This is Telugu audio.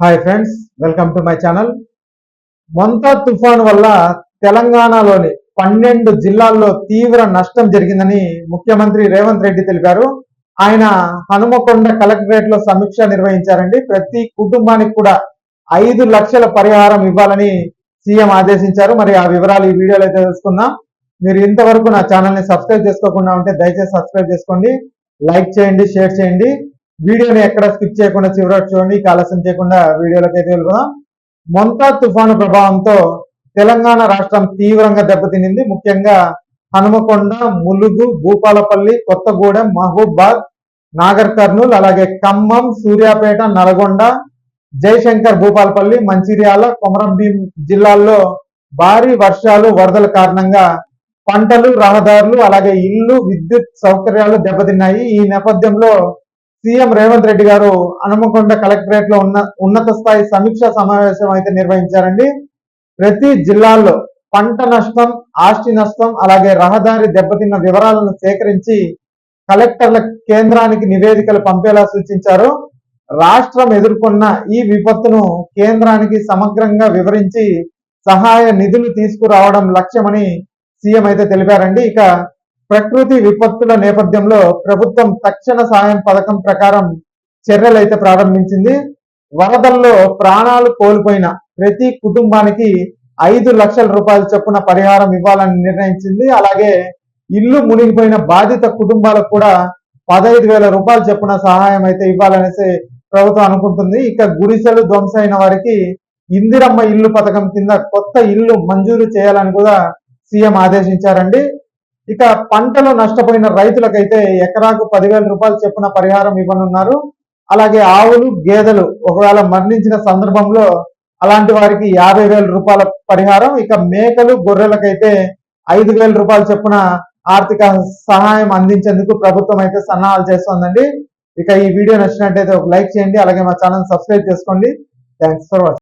Hi friends welcome to my channel Montha తుఫాన్ వల్ల తెలంగాణలోని పన్నెండు జిల్లాల్లో తీవ్ర నష్టం జరిగిందని ముఖ్యమంత్రి రేవంత్ రెడ్డి తెలిపారు. ఆయన హనుమకొండ కలెక్టరేట్లో సమీక్ష నిర్వహించారండి. ప్రతి కుటుంబానికి కూడా ఐదు లక్షల పరిహారం ఇవ్వాలని సీఎం ఆదేశించారు. మరి ఆ వివరాలు ఈ వీడియోలో అయితే తెలుసుకుందాం. మీరు ఇంతవరకు నా ఛానల్ని సబ్స్క్రైబ్ చేసుకోకుండా ఉంటే దయచేసి సబ్స్క్రైబ్ చేసుకోండి. లైక్ చేయండి షేర్ చేయండి. వీడియోని ఎక్కడ స్కిప్ చేయకుండా చివరి చూడండి. కాలస్యం చేయకుండా వీడియోలోకి అయితే వెళ్దాం. మొంతా తుఫాను ప్రభావంతో తెలంగాణ రాష్ట్రం తీవ్రంగా దెబ్బతినింది. ముఖ్యంగా హనుమకొండ ములుగు భూపాలపల్లి కొత్తగూడెం మహబూబాద్ నాగర్ కర్నూల్ అలాగే ఖమ్మం సూర్యాపేట నల్గొండ జయశంకర్ భూపాలపల్లి మంచిర్యాల కొమరంభీం జిల్లాల్లో భారీ వర్షాలు వరదల కారణంగా పంటలు రహదారులు అలాగే ఇల్లు విద్యుత్ సౌకర్యాలు దెబ్బతిన్నాయి. ఈ నేపథ్యంలో సీఎం రేవంత్ రెడ్డి గారు హనుమకొండ కలెక్టరేట్లో ఉన్న ఉన్నత స్థాయి సమీక్షా సమావేశం అయితే నిర్వహించారండి. ప్రతి జిల్లాల్లో పంట నష్టం ఆస్తి నష్టం అలాగే రహదారి దెబ్బతిన్న వివరాలను సేకరించి కలెక్టర్ల కేంద్రానికి నివేదికలు పంపేలా సూచించారు. రాష్ట్రం ఎదుర్కొన్న ఈ విపత్తును కేంద్రానికి సమగ్రంగా వివరించి సహాయ నిధులు తీసుకురావడం లక్ష్యమని సీఎం అయితే తెలిపారండి. ఇక ప్రకృతి విపత్తుల నేపథ్యంలో ప్రభుత్వం తక్షణ సాయం పథకం ప్రకారం చర్యలైతే ప్రారంభించింది. వరదల్లో ప్రాణాలు కోల్పోయిన ప్రతి కుటుంబానికి ఐదు లక్షల రూపాయల చొప్పున పరిహారం ఇవ్వాలని నిర్ణయించింది. అలాగే ఇల్లు మునిగిపోయిన బాధిత కుటుంబాలకు కూడా పదహైదు వేల రూపాయల చొప్పున సహాయం అయితే ఇవ్వాలనేసి ప్రభుత్వం అనుకుంటుంది. ఇక గుడిసెలు ధ్వంసైన వారికి ఇందిరమ్మ ఇల్లు పథకం కింద కొత్త ఇల్లు మంజూరు చేయాలని కూడా సీఎం ఆదేశించారండి. ఇక పంటలు నష్టపోయిన రైతులకైతే ఎకరాకు పదివేల రూపాయలు చెప్పిన పరిహారం ఇవ్వనున్నారు. అలాగే ఆవులు గేదెలు ఒకవేళ మరణించిన సందర్భంలో అలాంటి వారికి యాభై వేల రూపాయల పరిహారం ఇక మేకలు గొర్రెలకైతే ఐదు వేల రూపాయలు చెప్పున ఆర్థిక సహాయం అందించేందుకు ప్రభుత్వం అయితే సన్నాహాలు చేస్తోందండి. ఇక ఈ వీడియో నచ్చినట్టయితే ఒక లైక్ చేయండి అలాగే మా ఛానల్ సబ్స్క్రైబ్ చేసుకోండి. Thanks for watching